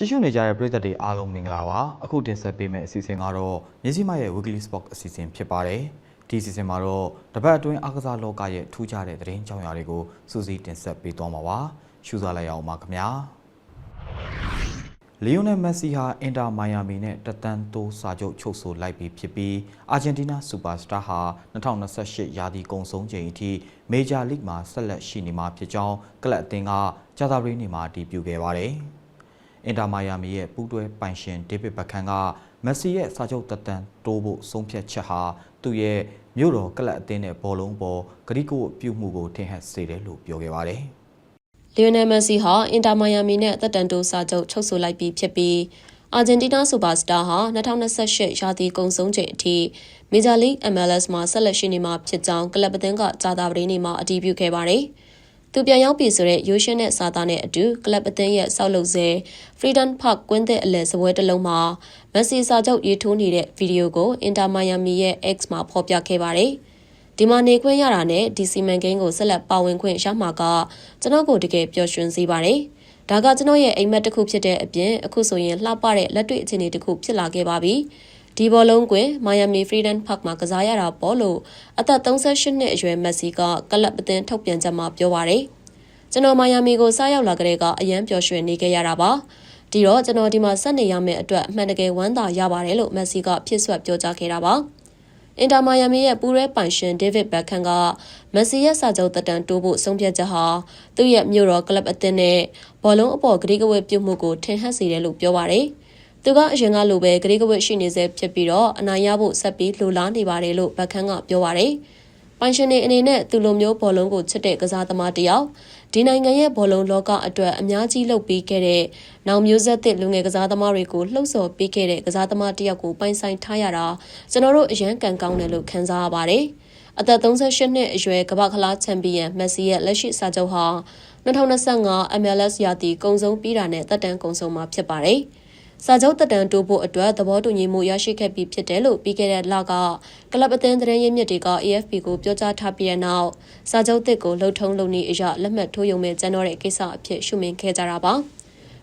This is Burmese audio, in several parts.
ကြည့်ရှုနေကြတဲ့ပရိသတ်တွေအားလုံးမင်္ဂလာပါအခုတင်ဆက်ပေးမယ့်အစီအစဉ်ကတော့မြစည်းမရဲ့ Weekly Sport အစီအစဉ်ဖြစ်ပါတယ်ဒီအစီအစဉ်မှာတော့တပတ်အတွင်းအားကစားလောကရဲ့ထူးခြားတဲ့သတင်းကြောင်းရာတွေကိုစူးစီးတင်ဆက်ပေးသွားမှာပါရှုစားလိုက်ရအောင်ပါခင်ဗျာလီယိုနယ်မက်ဆီဟာအင်တာမိုင်ယာမီနဲ့တတန်တိုးစာချုပ်ချုပ်ဆိုလိုက်ပြီးဖြစ်ပြီးအာဂျင်တီးနားစူပါစတာဟာ2028ရာသီကုန်ဆုံးချိန်အထိမေဂျာလိဂ်မှာဆက်လက်ရှိနေမှာဖြစ်ကြောင်းကလပ်အသင်းကကြာသပတေးနေ့မှာတည်ပြုခဲ့ပါတယ်။ အင်တာမိုင်ယာမီရဲ့ပူးတွဲပိုင်ရှင်ဒေးဗစ်ဘက်ခန်ကမက်ဆီရဲ့စာချုပ်တက်တန်တိုးဖို့ဆုံးဖြတ်ချက်ဟာသူ့ရဲ့မြို့တော်ကလပ်အသင်းနဲ့ဘောလုံးပေါ်ဂရိကိုပြုမှုကိုထင်ဟပ်စေတယ်လို့ပြောခဲ့ပါတယ်။လီယိုနယ်မက်ဆီဟာအင်တာမိုင်ယာမီနဲ့သက်တမ်းတိုးစာချုပ်ချုပ်ဆိုလိုက်ပြီးဖြစ်ပြီးအာဂျင်တီးနားစူပါစတာဟာ2028ရာသီကုန်ဆုံးချိန်အထိမေဂျာလိဂ် MLS မှာဆက်လက်ရှိနေမှာဖြစ်ကြောင်းကလပ်အသင်းကကြာသပတေးနေ့မှာအတည်ပြုခဲ့ပါတယ်။ သူပြန်ရောက်ပြီဆိုတဲ့ရိုးရှင်းတဲ့စာသားနဲ့အတူကလပ်အသင်းရဲ့စောက်လုပ်စေ Freedom Park ကွင်းတဲ့အလဲစပွဲတစ်လုံးမှာမက်ဆီစာချုပ်ရေးထိုးနေတဲ့ဗီဒီယိုကိုအင်တာမိုင်ယာမီရဲ့ X မှာဖော်ပြခဲ့ပါတယ်။ဒီမှာနေခွင့်ရတာနဲ့ဒီစီမံကိန်းကိုဆက်လက်ပါဝင်ခွင့်ရမှာကကျွန်တော်ကိုတကယ်ပျော်ရွှင်စေပါတယ်။ဒါကကျွန်တော်ရဲ့အိမ်မက်တစ်ခုဖြစ်တဲ့အပြင်အခုဆိုရင်လှပတဲ့လက်တွေ့အခြေအနေတစ်ခုဖြစ်လာခဲ့ပါပြီ။ ဒီဘောလုံးကွင် Miami Freedom Park မှာကစားရတာပေါ့လို့အသက်38နှစ်အရွယ်မက်ဆီကကလပ်အသင်းထုတ်ပြန်ချက်မှာပြောပါရယ်။ကျွန်တော်မိုင်ယာမီကိုစားရောက်လာကြတဲ့ကအရန်ပျော်ရွှင်နေခဲ့ရတာပါ။ဒီတော့ကျွန်တော်ဒီမှာဆက်နေရမယ့်အတွက်အမှန်တကယ်ဝမ်းသာရပါတယ်လို့မက်ဆီကဖြစ်ဆွတ်ပြောကြားခဲ့တာပါ။အင်တာမိုင်ယာမီရဲ့ပူးရဲပိုင်ရှင်ဒေးဗစ်ဘက်ခန်ကမက်ဆီရဲ့စာချုပ်တက်တန်တိုးဖို့ဆုံးဖြတ်ချက်ဟာသူ့ရဲ့မြို့တော်ကလပ်အသင်းနဲ့ဘောလုံးအပေါ်ဂရိကဝတ်ပြုတ်မှုကိုထင်ဟပ်စေတယ်လို့ပြောပါတယ်။ သူကအရင်ကလိုပဲဂရိကဝတ်ရှိနေစေဖြစ်ပြီးတော့အနိုင်ရဖို့ဆက်ပြီးလှူလားနေပါတယ်လို့ဘက်ခန်ကပြောပါတယ်။ပိုင်ရှင်တွေအနေနဲ့သူလိုမျိုးဘောလုံးကိုချစ်တဲ့ကစားသမားတစ်ယောက်ဒီနိုင်ငံရဲ့ဘောလုံးလောကအတွက်အများကြီးလုပ်ပေးခဲ့တဲ့နောက်မျိုးဆက်သစ်လူငယ်ကစားသမားတွေကိုလှုပ်ဆော်ပေးခဲ့တဲ့ကစားသမားတစ်ယောက်ကိုပိုင်ဆိုင်ထားရတာကျွန်တော်တို့အရန်ကန်ကောင်းတယ်လို့ခံစားရပါတယ်။အသက်38နှစ်အရွယ်ကမ္ဘာခလားချန်ပီယံမက်ဆီရဲ့လက်ရှိစာချုပ်ဟာ2025 MLS ရာသီကုန်ဆုံးပြီးတာနဲ့တက်တန်းကုန်ဆုံးမှာဖြစ်ပါတယ်။ စာချုပ်တက်တန်းတိုးဖို့အတွက်သဘောတူညီမှုရရှိခဲ့ပြီးဖြစ်တယ်လို့ပြီးခဲ့တဲ့လကကလပ်အသင်းသတင်းရင်းမြစ်တွေက AFP ကိုပြောကြားထားပြီးတဲ့နောက်စာချုပ်သစ်ကိုလှုပ်ထုံးလုပ်နည်းအရလက်မှတ်ထိုးရုံနဲ့ကျန်တော့တဲ့ကိစ္စအဖြစ်ရှုမြင်ခဲ့ကြတာပါ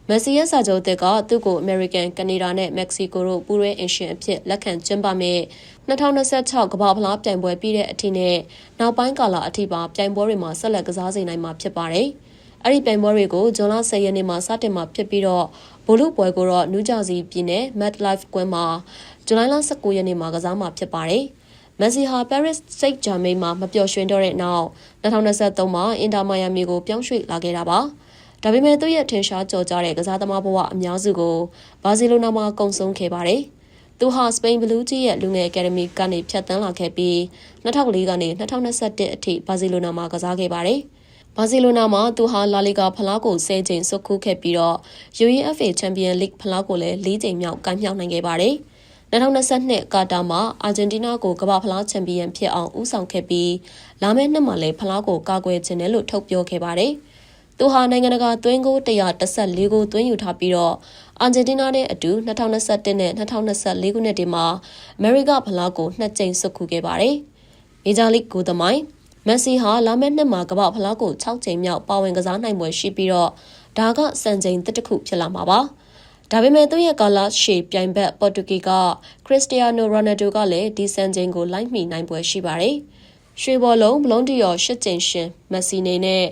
မက်ဆီရဲ့စာချုပ်သစ်ကသူ့ကိုအမေရိကန်၊ကနေဒါနဲ့မက္ကဆီကိုတို့ပူးရဲအင်ရှင်အဖြစ်လက်ခံကျင်းပမယ့်2026ကမ္ဘာဖလားပြိုင်ပွဲပြီးတဲ့အထိနဲ့နောက်ပိုင်းကာလအထိပါပြိုင်ပွဲတွေမှာဆက်လက်ကစားစေနိုင်မှာဖြစ်ပါတယ်။အဲ့ဒီပြိုင်ပွဲတွေကိုဇွန်လ10ရက်နေ့မှာစတင်မှာဖြစ်ပြီးတော့ ဘိုလ်လုပွဲကိုတော့နယူးဂျာစီပြည်နယ် MetLife ကွင်းမှာဇူလိုင်လ19ရက်နေ့မှာကစားမှာဖြစ်ပါတယ်။မက်ဆီဟာ Paris Saint-Germain မှာမပျော်ရွှင်တော့တဲ့နောက်2023မှာအင်တာမိုင်ယာမီကိုပြောင်းရွှေ့လာခဲ့တာပါ။ဒါပေမဲ့သူ့ရဲ့ထင်ရှားကြော်ကြားတဲ့ကစားသမားဘဝအများစုကိုဘာစီလိုနာမှာကုံဆုံးခဲ့ပါတယ်။သူဟာစပိန်ဘလူးကြီးရဲ့လူငယ်အကယ်ဒမီကနေဖြတ်တန်းလာခဲ့ပြီး2004ကနေ2021အထိဘာစီလိုနာမှာကစားခဲ့ပါတယ်။ ဘာစီလိုနာမှာသူဟာလာလီဂါဖလားကို10ချိန်ဆွတ်ခူးခဲ့ပြီးတော့ UEFA Champions League ဖလားကိုလည်း4ချိန်မြောက်ကန်မြောက်နိုင်ခဲ့ပါတယ်။2022ကာတာမှာအာဂျင်တီးနားကိုကမ္ဘာဖလားချန်ပီယံဖြစ်အောင်ဦးဆောင်ခဲ့ပြီးလာမယ့်နှစ်မှာလည်းဖလားကိုကာကွယ်ခြင်းတယ်လို့ထုတ်ပြောခဲ့ပါတယ်။သူဟာနိုင်ငံတကာသွင်းကို114ကိုသွင်းယူထားပြီးတော့အာဂျင်တီးနားနဲ့အတူ2021နဲ့2024ခုနှစ်တွေမှာအမေရိကဖလားကိုနှစ်ကြိမ်ဆွတ်ခူးခဲ့ပါတယ်။မေဂျာလိဂ်ကိုသမိုင်း မက်ဆီဟာလာမယ့်နှစ်မှာကမ္ဘာဖလားကို6ကြိမ်မြောက်ပါဝင်ကစားနိုင်ပွဲရှိပြီးတော့ဒါကစံချိန်တစ်ခုဖြစ်လာမှာပါ။ဒါပေမဲ့သူ့ရဲ့ကာလာရှေပြိုင်ဘက်ပေါ်တူဂီကခရစ္စတီယာနိုရိုနယ်ဒိုကလည်းဒီစံချိန်ကိုလိုက်မိနိုင်ပွဲရှိပါတယ်။ရွှေဘော်လုံးဘလွန်ဒီယောရှစ်ကြိမ်ရှင်မက်ဆီနေနဲ့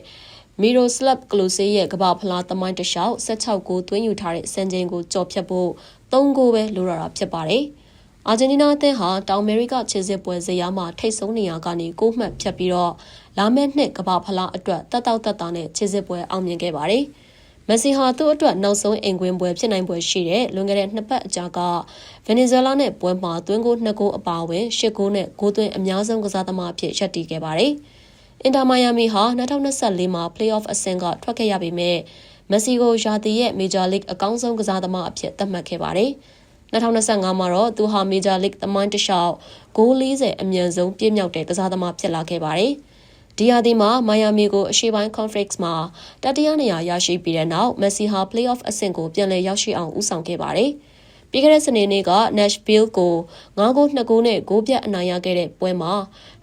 မီရိုစလပ်ကလိုဆေးရဲ့ကမ္ဘာဖလားသမိုင်းတလျှောက်16ဂိုးသွင်းယူထားတဲ့စံချိန်ကိုကြော်ဖြတ်ဖို့3ဂိုးပဲလိုရတာဖြစ်ပါတယ်။ အာဂျင်တီးနားအသင်းဟာတောင်အမေရိကခြေစစ်ပွဲဇယားမှာထိတ်ဆုံးနေရာကနေကိုမှတ်ဖြတ်ပြီးတော့လာမယ့်နှစ်ကမ္ဘာဖလားအတွက်တက်တောက်တက်တာနဲ့ခြေစစ်ပွဲအောင်မြင်ခဲ့ပါတယ်။မက်ဆီဟာသူ့အတွက်နောက်ဆုံးအင်ကွင်းပွဲဖြစ်နိုင်ပွဲရှိတဲ့လွန်ခဲ့တဲ့နှစ်ပတ်အကြာကဗင်နီဇွဲလားနဲ့ပွဲမှာသွင်းကိုနှစ်ဂိုးအပါအဝင်ရှစ်ဂိုးနဲ့ဂိုးသွင်းအများဆုံးကစားသမားအဖြစ်ရပ်တည်ခဲ့ပါတယ်။အင်တာမိုင်ယာမီဟာ2024မှာ Playoff အဆင့်ကထွက်ခဲ့ရပေမဲ့မက်ဆီကိုယာတီရဲ့ Major League အကောင်းဆုံးကစားသမားအဖြစ်သတ်မှတ်ခဲ့ပါတယ်။ 2025မှာတော့သူဟာ Major League သမိုင်းတစ်လျှောက်ဂိုး40အမြန်ဆုံးပြည့်မြောက်တဲ့ကစားသမားဖြစ်လာခဲ့ပါတယ်။ဒီဟာဒီမှာမိုင်ယာမီကိုအရှေ့ပိုင်း Conference မှာတတိယနေရာရရှိပြီးတဲ့နောက် Messi ဟာ Playoff အဆင့်ကိုပြန်လည်ရောက်ရှိအောင်ဦးဆောင်ခဲ့ပါတယ်။ပြီးခဲ့တဲ့စနေနေ့က Nashville ကို9ဂိုး2ဂိုးနဲ့ဂိုးပြတ်အနိုင်ရခဲ့တဲ့ပွဲမှာ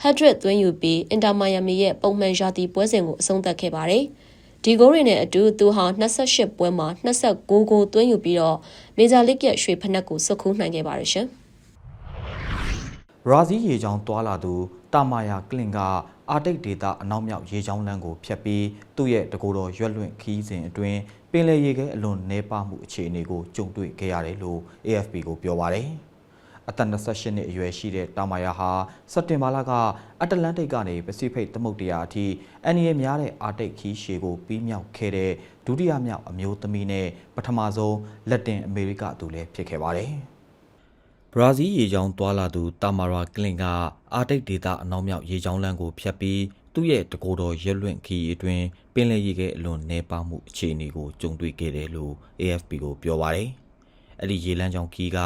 hat-trick သွင်းယူပြီး Inter Miami ရဲ့ပုံမှန်ရာသီပွဲစဉ်ကိုအဆုံးသတ်ခဲ့ပါတယ်။ ဒီဂိုးတွေနဲ့အတူသူဟာ28ပွဲမှာ29ဂိုးသွင်းယူပြီးတော့မေဂျာလိဂ်ရဲ့ရွှေဖနက်ကိုစွတ်ခူးနိုင်ခဲ့ပါတယ်ရှင်။ဘရာဇီးရေချောင်းတွာလာသူတာမာယာကလင်ကအာတိတ်ဒေတာအနောက်မြောက်ရေချောင်းလမ်းကိုဖျက်ပြီးသူ့ရဲ့တကိုယ်တော်ရွက်လွင့်ခီးစဉ်အတွင်းပင်လယ်ရေခဲအလွန်နှဲပါမှုအခြေအနေကိုကြုံတွေ့ခဲ့ရတယ်လို့ AFP ကိုပြောပါတယ်။ အသက်28နှစ်အရွယ်ရှိတဲ့တာမာယာဟာစက်တင်ဘာလကအတ္တလန္တိတ်ကနေပစိဖိတ်သမုဒ္ဒရာအထိအန်ရီယများတဲ့အာတိတ်ခီးရှည်ကိုပြီးမြောက်ခဲ့တဲ့ဒုတိယမြောက်အမျိုးသမီးနဲ့ပထမဆုံးလက်တင်အမေရိကသူလည်းဖြစ်ခဲ့ပါတယ်။ဘရာဇီးရေချောင်းတွာလာသူတာမာရာကလင်ကအာတိတ်ဒေတာအနောက်မြောက်ရေချောင်းလမ်းကိုဖျက်ပြီးသူ့ရဲ့တကိုယ်တော်ရွက်လွင့်ခီးအတွင်းပင်လယ်ရေခဲအလွန်နှဲပါမှုအခြေအနေကိုကြုံတွေ့ခဲ့တယ်လို့ AFP ကိုပြောပါတယ်။ အဲ့ဒီရေလမ်းကြောင်းခီးက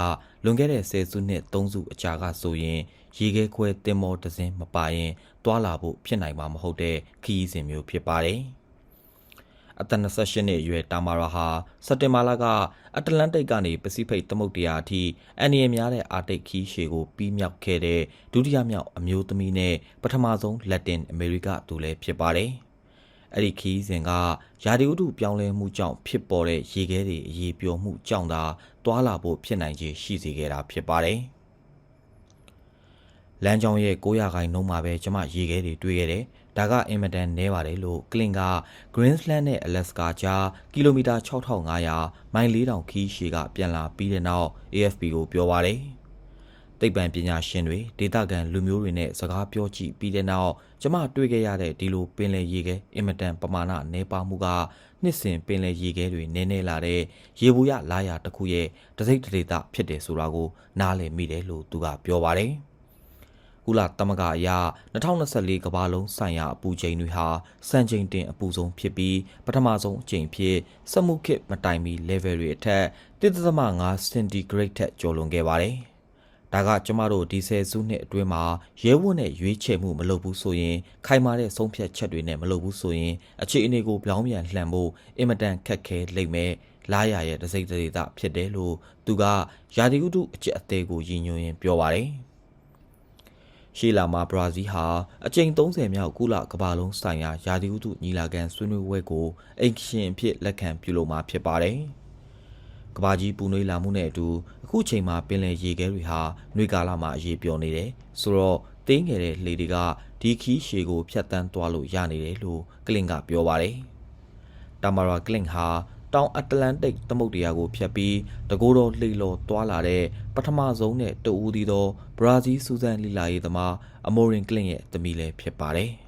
လွန်ခဲ့တဲ့ဆယ်စုနှစ်၃စုအကြာကဆိုရင်ရေခဲခွဲတင်မောတစ်စင်းမပါရင်တွာလာဖို့ဖြစ်နိုင်မှာမဟုတ်တဲ့ခီးစဉ်မျိုးဖြစ်ပါတယ်။အသက်28နှစ်အရွယ်တာမာရာဟာစက်တင်ဘာလကအတ္တလန္တိတ်ကနေပစိဖိတ်သမုဒ္ဒရာအထိအန်ရီယများတဲ့အာတိတ်ခီးရှည်ကိုပြီးမြောက်ခဲ့တဲ့ဒုတိယမြောက်အမျိုးသမီးနဲ့ပထမဆုံးလက်တင်အမေရိကသူလည်းဖြစ်ပါတယ်။ အဲ့ဒီခီးစဉ်ကယာဒီဥတုပြောင်းလဲမှုကြောင့်ဖြစ်ပေါ်တဲ့ရေခဲတွေအရေးပျော်မှုကြောင့်သာတွာလာဖို့ဖြစ်နိုင်ခြေရှိစေခဲ့တာဖြစ်ပါတယ်။လမ်းကြောင်းရဲ့900ခိုင်နှုန်းမှာပဲကျမရေခဲတွေတွေ့ခဲ့တယ်။ဒါကအင်မတန်နဲပါတယ်လို့ကလင်က Greensland နဲ့ Alaska ကြားကီလိုမီတာ6500မိုင်4000ခီးရှည်ကပြန်လာပြီးတဲ့နောက် AFP ကိုပြောပါတယ်။ သိပ္ပံပညာရှင်တွေဒေတာကန်လူမျိုးတွေနဲ့စကားပြောကြည့်ပြီးတဲ့နောက်ကျမတွေ့ခဲ့ရတဲ့ဒီလိုပင်လယ်ရေခဲအင်မတန်ပမာဏနဲပါမှုကနှစ်စဉ်ပင်လယ်ရေခဲတွေနည်းနည်းလာတဲ့ရေဘူးရလာရတစ်ခုရဲ့တစိမ့်တဒေတာဖြစ်တယ်ဆိုတာကိုနားလည်မိတယ်လို့သူကပြောပါတယ်။ကုလသမဂ္ဂအရ2024ကမ္ဘာလုံးဆိုင်ရာအပူချိန်တွေဟာစံချိန်တင်အပူဆုံးဖြစ်ပြီးပထမဆုံးအချိန်ဖြစ်စက်မှုခေတ်မတိုင်မီ level တွေအထက်1.5 centigrade ထက်ကျော်လွန်ခဲ့ပါတယ်။ ဒါကကျမတို့ဒီဆယ်စုနှစ်အတွင်းမှာရဲဝတ်နဲ့ရွေးချယ်မှုမလုပ်ဘူးဆိုရင် ခိုင်မာတဲ့ဆုံးဖြတ်ချက်တွေနဲ့မလုပ်ဘူးဆိုရင်အခြေအနေကိုပြောင်းပြန်လှန်ဖို့အင်မတန်ခက်ခဲလိမ့်မယ်လာရရဲ့တစိမ့်တဒေတာဖြစ်တယ်လို့သူကယာဒီဥတုအကျက်အသေးကိုရည်ညွှန်းရင်းပြောပါတယ်။ရှေ့လာမှာဘရာဇီးဟာအကြိမ်30မြောက်ကုလကမ္ဘာလုံးဆိုင်ရာယာဒီဥတုညီလာခံဆွေးနွေးပွဲကိုအိမ်ရှင်အဖြစ်လက်ခံပြုလုပ်မှာဖြစ်ပါတယ်။ ကမ္ဘာကြီးပူနွေးလာမှုနဲ့အတူအခုချိန်မှာပင်လယ်ရေခဲတွေဟာနှွေကာလမှာအရေးပြောနေတယ်။ဆိုတော့တင်းငယ်တဲ့လှေတွေကဒီခီးရှည်ကိုဖြတ်တန်းသွားလို့ရနေတယ်လို့ကလင်ကပြောပါတယ်။တာမာရာကလင်ဟာတောင်အတ္တလန်တိတ်သမုဒ္ဒရာကိုဖြတ်ပြီးတကိုးတော်လှေလော်သွားလာတဲ့ပထမဆုံးနဲ့တဦးသီးသောဘရာဇီးစူဇန်လီလာရေးသမားအမိုရင်ကလင်ရဲ့သမီးလည်းဖြစ်ပါတယ်။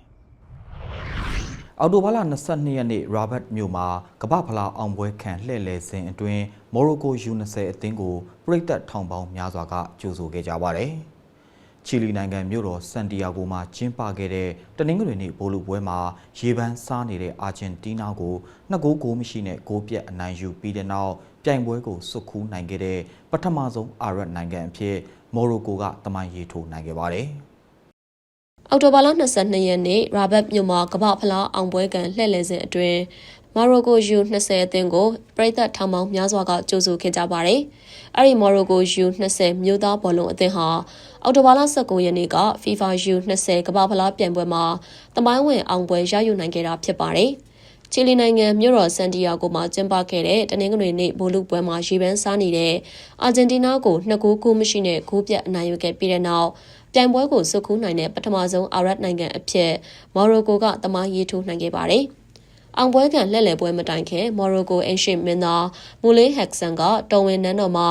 အော်တိုဘာလ22ရက်နေ့ရာဘတ်မြို့မှာကမ္ဘာဖလားအောင်ပွဲခံလှည့်လည်စဉ်အတွင်း မော်ရိုကို U20 အသင်းကိုပြည်သက်ထောင်ပေါင်းများစွာကကြိုဆိုခဲ့ကြပါတယ်။ချီလီနိုင်ငံမြို့တော်စန်တီယာဂိုမှာကျင်းပခဲ့တဲ့တနင်္ဂနွေနေ့ဘိုလူပွဲမှာရေပန်းစားနေတဲ့အာဂျင်တီးနားကိုနှစ်ဂိုးဂိုးမရှိနဲ့ဂိုးပြတ်အနိုင်ယူပြီးတဲ့နောက်ပြိုင်ပွဲကိုစွတ်ခူးနိုင်ခဲ့တဲ့ပထမဆုံးအာရပ်နိုင်ငံအဖြစ်မော်ရိုကိုကတမိုင်းရေးထိုးနိုင်ခဲ့ပါတယ်။အော်တိုဘာလ22ရက်နေ့ရာဘတ်မြို့မှာကမ္ဘာဖလားအောင်ပွဲကန်လှည့်လည်စဉ်အတွင်း မော်ရိုကို U20 အသင်းကိုပြည်သက်ထောင်ပေါင်းများစွာကကြိုဆိုခဲ့ကြပါတယ်။အဲဒီမော်ရိုကို U20 မြို့သားဘောလုံးအသင်းဟာအော်တိုဘာလ19ရက်နေ့က FIFA U20 ကမ္ဘာဖလားပြိုင်ပွဲမှာတမိုင်းဝင်အောင်ပွဲရယူနိုင်ခဲ့တာဖြစ်ပါတယ်။ချီလီနိုင်ငံမြို့တော်ဆန်တီယာဂိုမှာကျင်းပခဲ့တဲ့တနင်္ဂနွေနေ့ဘိုလုပွဲမှာရေပန်းစားနေတဲ့အာဂျင်တီးနားကိုနှစ်ကူးကူးမရှိနဲ့ဂိုးပြတ်အနိုင်ယူခဲ့ပြီးတဲ့နောက်ပြိုင်ပွဲကိုစုခူးနိုင်တဲ့ပထမဆုံးအာရပ်နိုင်ငံအဖြစ်မော်ရိုကိုကတမရေးထိုးနိုင်ခဲ့ပါတယ်။ အောင်ပွဲခံလှည့်လည်ပွဲမတိုင်ခင်မော်ရိုကိုအင်ရှိမင်းသားမူလေးဟက်ဆန်ကတော်ဝင်နန်းတော်မှာ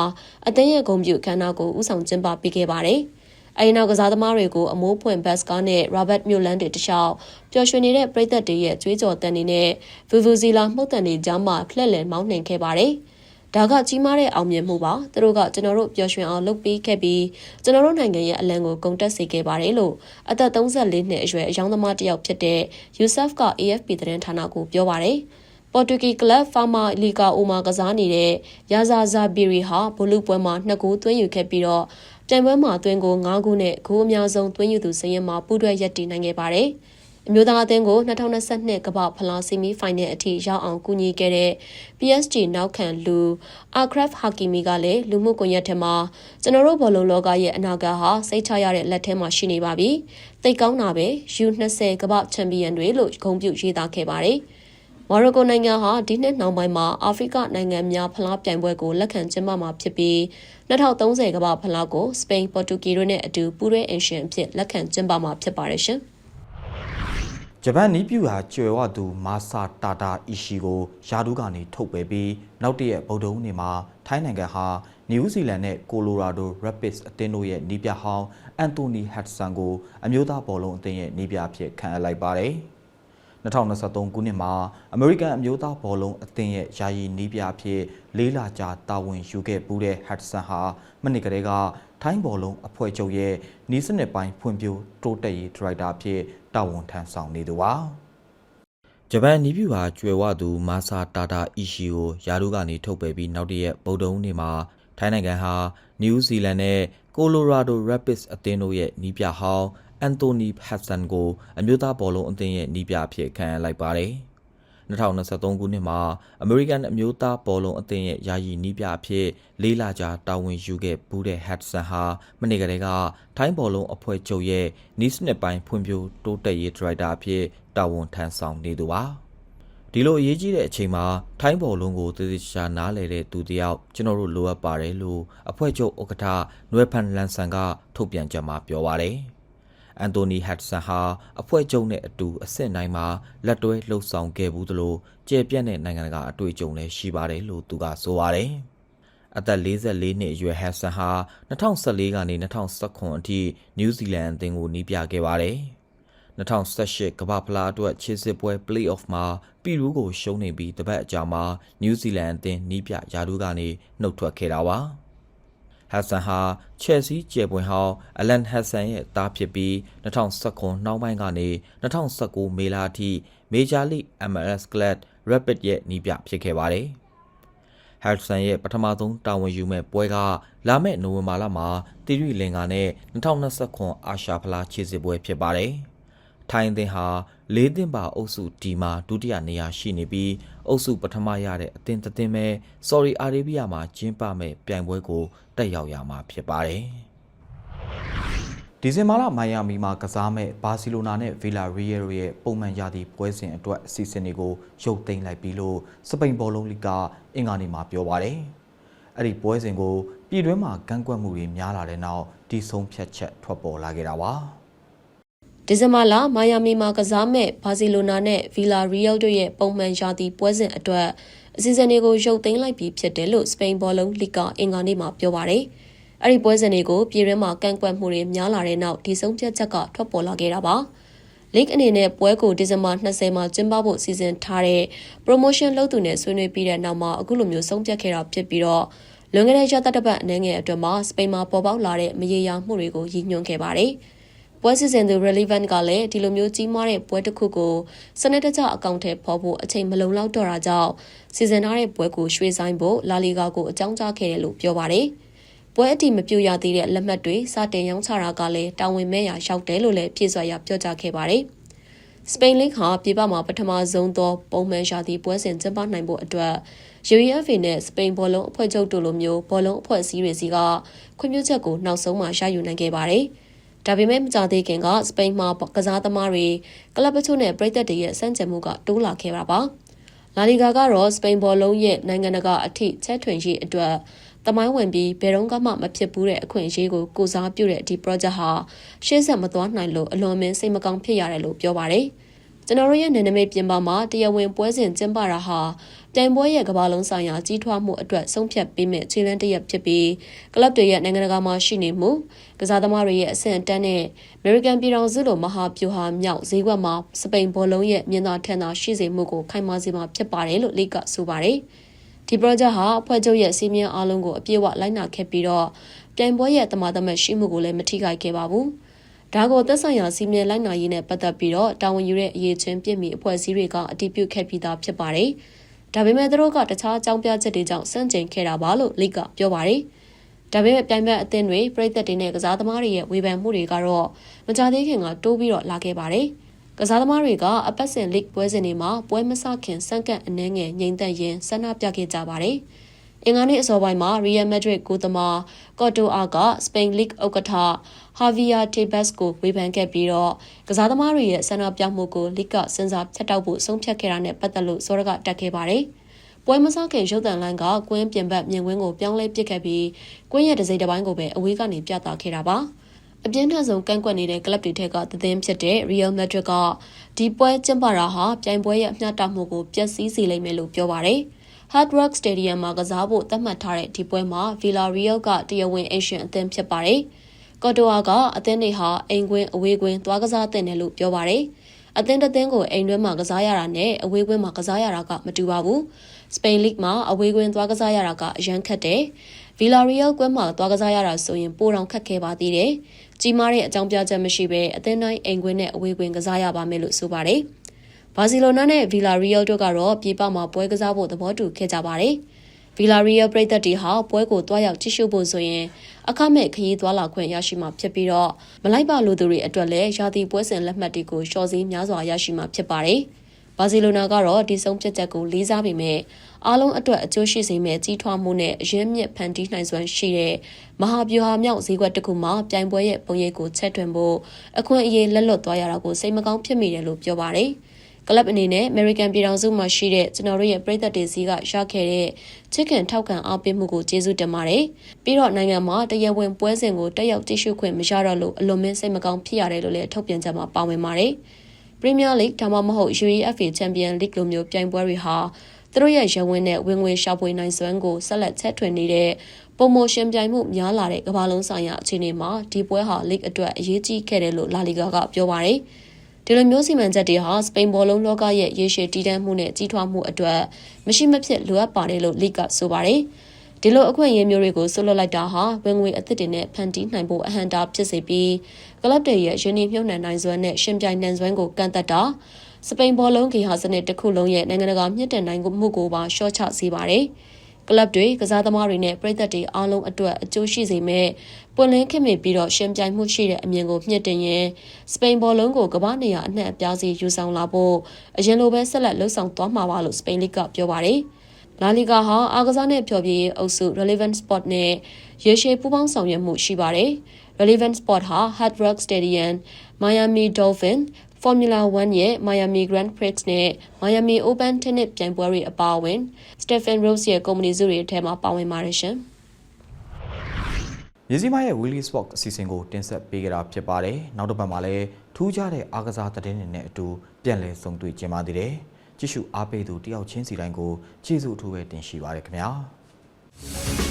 အသင်းရဲ့ဂုဏ်ပြုခန်းနာကိုဥဆောင်ကျင်းပပေးခဲ့ပါတယ်။အဲဒီနောက်ကစားသမားတွေကိုအမိုးဖွင့်ဘတ်စကားနဲ့ရာဘတ်မြို့လန်းတွေတခြားပျော်ရွှင်နေတဲ့ပရိသတ်တွေရဲ့ကြွေးကြော်တန်တွေနဲ့ဗူဗူဇီလာမှုတ်တန်တွေကြားမှာလှည့်လည်မောင်းနှင်ခဲ့ပါတယ်။ ဒါကကြီးမားတဲ့အောင်မြင်မှုပါသူတို့ကကျွန်တော်တို့ပျော်ရွှင်အောင်လုပ်ပေးခဲ့ပြီးကျွန်တော်တို့နိုင်ငံရဲ့အလံကိုဂုဏ်တက်စေခဲ့ပါတယ်လို့အသက်34နှစ်အရွယ်အယောင်သမားတစ်ယောက်ဖြစ်တဲ့ Yusuf က AFP သတင်းဌာနကိုပြောပါတယ်ပေါ်တူဂီကလပ်ဖာမာလီကာအိုမာကစားနေတဲ့ယာဇာဇာဘီရီဟာဘလူးပွဲမှာနှစ်ဂိုးသွင်းယူခဲ့ပြီးတော့ပြိုင်ပွဲမှာသွင်းကို9ဂိုးနဲ့ဂိုးအများဆုံးသွင်းယူသူစရင်မှာပူးတွဲရပ်တည်နိုင်ခဲ့ပါတယ်။ အမျိုးသားအသင်းကို2022ကမ္ဘာဖလားဆီမီဖိုင်နယ်အထိရောက်အောင်ကူညီခဲ့တဲ့ PSG နောက်ခံလူ Akraf Hakimi ကလည်းလူမှုကွန်ရက်ထဲမှာကျွန်တော်တို့ဘောလုံးလောကရဲ့အနာဂတ်ဟာစိတ်ချရတဲ့လက်ထဲမှာရှိနေပါပြီ။သိကောင်းတာပဲ U20 ကမ္ဘာချန်ပီယံတွေလို့ဂုဏ်ပြုရေးသားခဲ့ပါတယ်။မော်ရိုကိုနိုင်ငံဟာဒီနှစ်နောက်ပိုင်းမှာအာဖရိကနိုင်ငံများဖလားပြိုင်ပွဲကိုလက်ခံကျင်းပမှာဖြစ်ပြီး2030ကမ္ဘာဖလားကိုစပိန်ပေါ်တူဂီတို့နဲ့အတူပူးရဲအင်ရှင်အဖြစ်လက်ခံကျင်းပမှာဖြစ်ပါတယ်ရှင်။ ဂျပန်နီးပြူဟာကျွယ်ဝသူမာဆာတာတာအီရှီကိုယာဒူးကနေထုတ်ပယ်ပြီးနောက်တည့်ရက်ဗုဒ္ဓဟူးနေ့မှာထိုင်းနိုင်ငံဟာနယူးဇီလန်နဲ့ကိုလိုရာဒိုရက်ပစ်အသင်းတို့ရဲ့နီးပြဟောင်းအန်တိုနီဟတ်ဆန်ကိုအမျိုးသားဘောလုံးအသင်းရဲ့နီးပြအဖြစ်ခန့်အပ်လိုက်ပါတယ်။2023ခုနှစ်မှာအမေရိကန်အမျိုးသားဘောလုံးအသင်းရဲ့ယာယီနီးပြအဖြစ်လေးလာကြာတာဝန်ယူခဲ့ပူးတဲ့ဟတ်ဆန်ဟာမနစ်ကလေးကထိုင်းဘောလုံးအဖွဲ့ချုပ်ရဲ့နီးစနစ်ပိုင်းဖွံ့ဖြိုးတိုးတက်ရေးဒရိုက်တာအဖြစ် တာဝန်ထမ်းဆောင်နေသူပါ။ဂျပန်နီးပြူဟာကျွယ်ဝသူမာဆာတာတာအီရှီကိုယာရုကနေထုတ်ပယ်ပြီးနောက်တရက်ဗုဒ္ဓဟူးနေ့မှာထိုင်းနိုင်ငံဟာနယူးဇီလန်နဲ့ကိုလိုရာဒိုရက်ပစ်အသင်းတို့ရဲ့နီးပြဟောင်းအန်တိုနီဟတ်ဆန်ကိုအမျိုးသားဘောလုံးအသင်းရဲ့နီးပြအဖြစ်ခန့်အပ်လိုက်ပါတယ်။ 2023ခုနှစ်မှာအမေရိကန်အမျိုးသားဘောလုံးအသင်းရဲ့ယာယီနီးပြအဖြစ်လေးလာကြာတာဝန်ယူခဲ့ပူးတဲ့ဟတ်ဆန်ဟာမနေ့ကတည်းကထိုင်းဘောလုံးအဖွဲ့ချုပ်ရဲ့နီးစနစ်ပိုင်းဖွံ့ဖြိုးတိုးတက်ရေးဒရိုက်တာအဖြစ်တာဝန်ထမ်းဆောင်နေသူပါ။ဒီလိုအရေးကြီးတဲ့အချိန်မှာထိုင်းဘောလုံးကိုတည်တည်ချာချာနားလည်တဲ့သူတယောက်ကျွန်တော်တို့လိုအပ်ပါတယ်လို့အဖွဲ့ချုပ်ဥက္ကဋ္ဌနွယ်ဖန်လန်ဆန်ကထုတ်ပြန်ကြမှာပြောပါတယ်။ အန်တိုနီဟတ်ဆန်ဟာအဖွဲ့ချုပ်နဲ့အတူအဆင့်တိုင်းမှာလက်တွဲလှုပ်ဆောင်ခဲ့ဘူးသလိုကျေပြန့်တဲ့နိုင်ငံတကာအတွေ့အကြုံလည်းရှိပါတယ်လို့သူကဆိုပါတယ်။အသက်44နှစ်အရွယ်ဟတ်ဆန်ဟာ2014ကနေ2019အထိနယူးဇီလန်အသင်းကိုနီးပြခဲ့ပါတယ်။2018ကမ္ဘာဖလားအတွက်ခြေစစ်ပွဲ play-off မှာပီရူးကိုရှုံးနေပြီးတပတ်အကြာမှာနယူးဇီလန်အသင်းနီးပြယာဒူးကနေနှုတ်ထွက်ခဲ့တာပါ။ ဟတ်ဆန်ဟာချယ်ဆီကျယ်ပွင့်ဟောင်းအလန်ဟတ်ဆန်ရဲ့သားဖြစ်ပြီး2019နှောင်းပိုင်းကနေ2019မေလအထိ Major League MLS Club Rapid ရဲ့နီးပြဖြစ်ခဲ့ပါတယ်။ဟတ်ဆန်ရဲ့ပထမဆုံးတာဝန်ယူမဲ့ပွဲကလာမယ့်နိုဝင်ဘာလမှာတီရီလင်ကာနဲ့2029အာရှဖလားခြေစစ်ပွဲဖြစ်ပါတယ်။ထိုင်းအသင်းဟာ ၄သင်းပါအုပ်စုဒီမှာဒုတိယနေရာရှိနေပြီးအုပ်စုပထမရတဲ့အသင်းတစ်သင်းပဲဆော်ဒီအာရေဗျမှာကျင်းပမဲ့ပြိုင်ပွဲကိုတက်ရောက်ရမှာဖြစ်ပါတယ်။ဒီဇင်ဘာလမိုင်ယာမီမှာကစားမဲ့ဘာစီလိုနာနဲ့ဗီလာရီယယ်ရဲ့ပုံမှန်ရာသီပွဲစဉ်အတွက်အစီအစဉ်တွေကိုရုပ်သိမ်းလိုက်ပြီလို့စပိန်ဘောလုံးလိကအင်္ဂါနေ့မှာပြောပါတယ်။အဲ့ဒီပွဲစဉ်ကိုပြည်တွင်းမှာကန့်ကွက်မှုတွေများလာတဲ့နောက်ဒီဆုံးဖြတ်ချက်ထွက်ပေါ်လာခဲ့တာပါ။ ဒီဇင်ဘာလမိုင်ယာမီမှာကစားမဲ့ဘာစီလိုနာနဲ့ဗီလာရီယယ်တို့ရဲ့ပုံမှန်ရာသီပွဲစဉ်အတွက်အစီအစဉ်တွေကိုရုပ်သိမ်းလိုက်ပြီးဖြစ်တယ်လို့စပိန်ဘောလုံးလီကအင်္ဂါနေ့မှာပြောပါရယ်။အဲ့ဒီပွဲစဉ်တွေကိုပြည်တွင်းမှာကန့်ကွက်မှုတွေများလာတဲ့နောက်ဒီဆုံးဖြတ်ချက်ကထွက်ပေါ်လာခဲ့တာပါ။ league အနေနဲ့ပွဲကိုဒီဇင်ဘာ20မှာကျင်းပဖို့စီစဉ်ထားတဲ့ promotion လုပ်သူနဲ့ဆွေးနွေးပြီးတဲ့နောက်မှာအခုလိုမျိုးဆုံးဖြတ်ခဲ့တာဖြစ်ပြီးတော့လွန်ခဲ့တဲ့ရက်သတ္တပတ်အနေငယ်အတွင်းမှာစပိန်မှာပေါ်ပေါက်လာတဲ့မရေရာမှုတွေကိုရည်ညွှန်းခဲ့ပါတယ်။ ပွဲစီစဉ်သူ relevant ကလည်းဒီလိုမျိုးကြီးမားတဲ့ပွဲတစ်ခုကိုစနစ်တကျအကောင့်ထဲပေါ်ဖို့အချိန်မလုံလောက်တော့တာကြောင့်စီစဉ်ထားတဲ့ပွဲကိုရွှေ့ဆိုင်းဖို့လာလီဂါကိုအကြောင်းကြားခဲ့တယ်လို့ပြောပါတယ်။ပွဲအတီမပြူရသေးတဲ့လက်မှတ်တွေစတင်ရောင်းချတာကလည်းတာဝန်မဲ့ရာရောက်တယ်လို့လည်းပြည်စွာရပြောကြားခဲ့ပါတယ်။စပိန်လိဂ်ဟာပြည်ပမှာပထမဆုံးသောပုံမှန်ရာသီပွဲစဉ်ကျင်းပနိုင်ဖို့အတွက် UEFA နဲ့စပိန်ဘောလုံးအဖွဲ့ချုပ်တို့လိုမျိုးဘောလုံးအဖွဲ့အစည်းတွေစီကခွင့်ပြုချက်ကိုနောက်ဆုံးမှရယူနိုင်ခဲ့ပါတယ်။ ဒါပေမဲ့မကြသေးခင်ကစပိန်မှာကစားသမားတွေကလပ်ပချို့နဲ့ပြည်သက်တွေရဲ့စန့်ကျင်မှုကတိုးလာခဲ့တာပါ။လာလီဂါကတော့စပိန်ဘောလုံးရဲ့နိုင်ငံတကာအထိချက်ထွင်ရေးအတွက်တမိုင်းဝင်ပြီးဘယ်တော့မှမဖြစ်ဘူးတဲ့အခွင့်အရေးကိုကိုစားပြုတဲ့ဒီ project ဟာရှေ့ဆက်မသွားနိုင်လို့အလွန်မင်းစိတ်မကောင်းဖြစ်ရတယ်လို့ပြောပါတယ်။ ကျွန်တော်တို့ရဲ့နယ်နိမိတ်ပြင်ပမှာတရားဝင်ပွဲစဉ်ကျင်းပတာဟာပြိုင်ပွဲရဲ့ကမ္ဘာလုံးဆိုင်ရာကြီးထွားမှုအတွက်ဆုံးဖြတ်ပေးမယ့်ခြေလှမ်းတစ်ရပ်ဖြစ်ပြီးကလပ်တွေရဲ့နိုင်ငံတကာမှာရှိနေမှုကစားသမားတွေရဲ့အဆင့်အတန်းနဲ့အမေရိကန်ပြည်ထောင်စုလိုမဟာဗျူဟာမြောက်ဈေးကွက်မှာစပိန်ဘောလုံးရဲ့မြင်သာထင်သာရှိစေမှုကိုခိုင်မာစေမှာဖြစ်ပါတယ်လို့လိကဆိုပါတယ်ဒီ project ဟာအဖွဲ့ချုပ်ရဲ့စီမံအားလုံးကိုအပြည့်အဝလိုက်နာခဲ့ပြီးတော့ပြိုင်ပွဲရဲ့တမာတမတ်ရှိမှုကိုလည်းမထိခိုက်ခဲ့ပါဘူး။ ဒါကိုသက်ဆိုင်ရာစီမံလိုက်နာရေးနဲ့ပတ်သက်ပြီးတော့တာဝန်ယူတဲ့အရေးချင်းပြည့်မီအဖွဲ့အစည်းတွေကအတည်ပြုခဲ့ပြီးသားဖြစ်ပါတယ်။ဒါပေမဲ့သူတို့ကတခြားအကြောင်းပြချက်တွေကြောင့်စန့်ကျင်ခဲ့တာပါလို့လိကပြောပါတယ်။ဒါပေမဲ့ပြိုင်ဘက်အသင်းတွေပြည်သက်တွေနဲ့ကစားသမားတွေရဲ့ဝေဖန်မှုတွေကတော့မကြသေးခင်ကတိုးပြီးတော့လာခဲ့ပါတယ်။ကစားသမားတွေကအပတ်စဉ်လိပွဲစဉ်တွေမှာပွဲမစခင်စန့်ကန့်အနှဲငယ်ငိမ့်သက်ရင်းဆန္ဒပြခဲ့ကြပါတယ်။ အင်္ဂါနေ့အစောပိုင်းမှာ Real Madrid ကိုသမားကော်တိုအာကစပိန်လိဂ်ဥက္ကဋ္ဌဟာဗီယာတေဘက်စ်ကိုဝေဖန်ခဲ့ပြီးတော့ကစားသမားတွေရဲ့ဆန္ဒပြမှုကိုလိဂ်ကစဉ်းစားဖြတ်တောက်ဖို့ဆုံးဖြတ်ခဲ့တာနဲ့ပတ်သက်လို့စောရကတက်ခဲ့ပါတယ်။ပွဲမစားခင်ရုပ်တံလိုင်းကကွင်းပြင်ပမြင်ကွင်းကိုပြောင်းလဲပစ်ခဲ့ပြီးကွင်းရဲ့ဒစိမ့်တစ်ပိုင်းကိုပဲအဝေးကနေပြသခဲ့တာပါ။အပြင်းထန်ဆုံးကန့်ကွက်နေတဲ့ကလပ်တွေထက်ကသတင်းဖြစ်တဲ့ Real Madrid ကဒီပွဲကျင်းပတာဟာပြိုင်ပွဲရဲ့အမျှတမှုကိုပျက်စီးစေလိမ့်မယ်လို့ပြောပါတယ်။ Hard Rock Stadium မှာကစားဖို့သတ်မှတ်ထားတဲ့ဒီပွဲမှာ Villarreal ကတရားဝင်အရှင်အသင်းဖြစ်ပါတယ်။ကော်တိုအာကအသင်းတွေဟာအိမ်ကွင်းအဝေးကွင်းသွားကစားတင်တယ်လို့ပြောပါတယ်။အသင်းတစ်သင်းကိုအိမ်တွင်းမှာကစားရတာနဲ့အဝေးကွင်းမှာကစားရတာကမတူပါဘူး။စပိန်လိဂ်မှာအဝေးကွင်းသွားကစားရတာကအရန်ခက်တယ်။ Villarreal ကွင်းမှာသွားကစားရတာဆိုရင်ပိုတောင်ခက်ခဲပါသေးတယ်။ကြီးမားတဲ့အကြောင်းပြချက်မရှိဘဲအသင်းတိုင်းအိမ်ကွင်းနဲ့အဝေးကွင်းကစားရပါမယ်လို့ဆိုပါတယ်။ ဘာစီလိုနာနဲ့ဗီလာရီယယ်တို့ကတော့ပြေပမှာပွဲကစားဖို့သဘောတူခဲ့ကြပါတယ်။ဗီလာရီယယ်ပြည်သက်တီဟာပွဲကိုတွားရောက်ကြည့်ရှုဖို့ဆိုရင်အခမဲ့ခရီးသွားလာခွင့်ရရှိမှာဖြစ်ပြီးတော့မလိုက်ပါလို့သူတွေအတွက်လည်းရာသီပွဲစဉ်လက်မှတ်တွေကိုရှော့စည်းများစွာရရှိမှာဖြစ်ပါတယ်။ဘာစီလိုနာကတော့ဒီဆုံးဖြတ်ချက်ကိုလေးစားပေမဲ့အားလုံးအတွက်အကျိုးရှိစေမယ့်ကြီးထွားမှုနဲ့အရင်းမြစ်ဖန်တီးနိုင်စွမ်းရှိတဲ့မဟာဗျူဟာမြောက်ဈေးကွက်တစ်ခုမှာပြိုင်ပွဲရဲ့ပုံရိပ်ကိုချက်ထွင်ဖို့အခွင့်အရေးလက်လွတ်သွားရတာကိုစိတ်မကောင်းဖြစ်မိတယ်လို့ပြောပါတယ်။ ကလပ်အနေနဲ့ American ပြည်ထောင်စုမှာရှိတဲ့ကျွန်တော်တို့ရဲ့ပြည်သက်တွေစီကရခဲ့တဲ့ချစ်ခင်ထောက်ခံအားပေးမှုကိုကျေးဇူးတင်ပါတယ်။ပြီးတော့နိုင်ငံမှာတရားဝင်ပွဲစဉ်ကိုတက်ရောက်ကြည့်ရှုခွင့်မရတော့လို့အလွန်မင်းစိတ်မကောင်းဖြစ်ရတယ်လို့လည်းထုတ်ပြန်ချက်မှာပါဝင်ပါတယ်။ Premier League ဒါမှမဟုတ် UEFA Champions League လိုမျိုးပြိုင်ပွဲတွေဟာသူတို့ရဲ့ရဝင်းနဲ့ဝင်ငွေရှာဖွေနိုင်စွမ်းကိုဆက်လက်ချက်ထွင်နေတဲ့ပုံမိုရှင်ပြိုင်မှုများလာတဲ့ကမ္ဘာလုံးဆိုင်ရာအခြေအနေမှာဒီပွဲဟာ League အတွက်အရေးကြီးခဲ့တယ်လို့လာလီဂါကပြောပါတယ်။ ဒီလိုမျိုးစီမံချက်တွေဟာစပိန်ဘောလုံးလောကရဲ့ရေရှည်တည်တံ့မှုနဲ့ကြီးထွားမှုအတွက်မရှိမဖြစ်လိုအပ်ပါတယ်လို့ League ကဆိုပါတယ်။ဒီလိုအခွင့်အရေးမျိုးတွေကိုဆွလွတ်လိုက်တာဟာဝင်ငွေအသစ်တွေနဲ့ဖန်တီးနိုင်ဖို့အဟန့်တားဖြစ်စေပြီးကလပ်တွေရဲ့ရင်းနှီးမြှုပ်နှံနိုင်စွမ်းနဲ့ရှင်ပြိုင်နိုင်စွမ်းကိုကန့်သက်တာစပိန်ဘောလုံးဂေဟာစနစ်တစ်ခုလုံးရဲ့နိုင်ငံတကာမြင့်တင်နိုင်မှုကိုပါရှော့ချစေပါတယ်။ ကလပ်တွေကစားသမားတွေနဲ့ပြည်သက်တွေအားလုံးအတွက်အကျိုးရှိစေမဲ့ပွင့်လင်းခင်မီပြီးတော့ရှင်ပြိုင်မှုရှိတဲ့အမြင်ကိုမြင့်တင်ရင်စပိန်ဘောလုံးကိုကမ္ဘာနေရာအနှံ့အပြားစီယူဆောင်လာဖို့အရင်လိုပဲဆက်လက်လှုပ်ဆောင်သွားမှာပါလို့စပိန်လိကပြောပါတယ်။လာလီဂါဟာအားကစားနဲ့ဖျော်ဖြေရေးအုပ်စု Relevant Sport နဲ့ရေရှည်ပူးပေါင်းဆောင်ရွက်မှုရှိပါတယ်။ Relevant Sport ဟာ Hard Rock Stadium, Miami Dolphin, Formula 1ရဲ့ Miami Grand Prix နဲ့ Miami Open Tennis ပြိုင်ပွဲတွေအပါအဝင် Stephen Rose ရဲ့ကုမ္ပဏီစုတွေအထက်မှာပါဝင်ပါတယ်ရှင်။မြစည်းမရဲ့ Willy Sport အစီအစဉ်ကိုတင်ဆက်ပေးကြတာဖြစ်ပါတယ်။နောက်တစ်ပတ်မှာလည်းထူးခြားတဲ့အားကစားသတင်းတွေနဲ့အတူပြန်လည်ဆုံတွေ့ကြပါသေးတယ်။ကြည့်ရှုအားပေးသူတယောက်ချင်းစီတိုင်းကိုကျေးဇူးအထူးပဲတင်ရှိပါရခင်ဗျာ။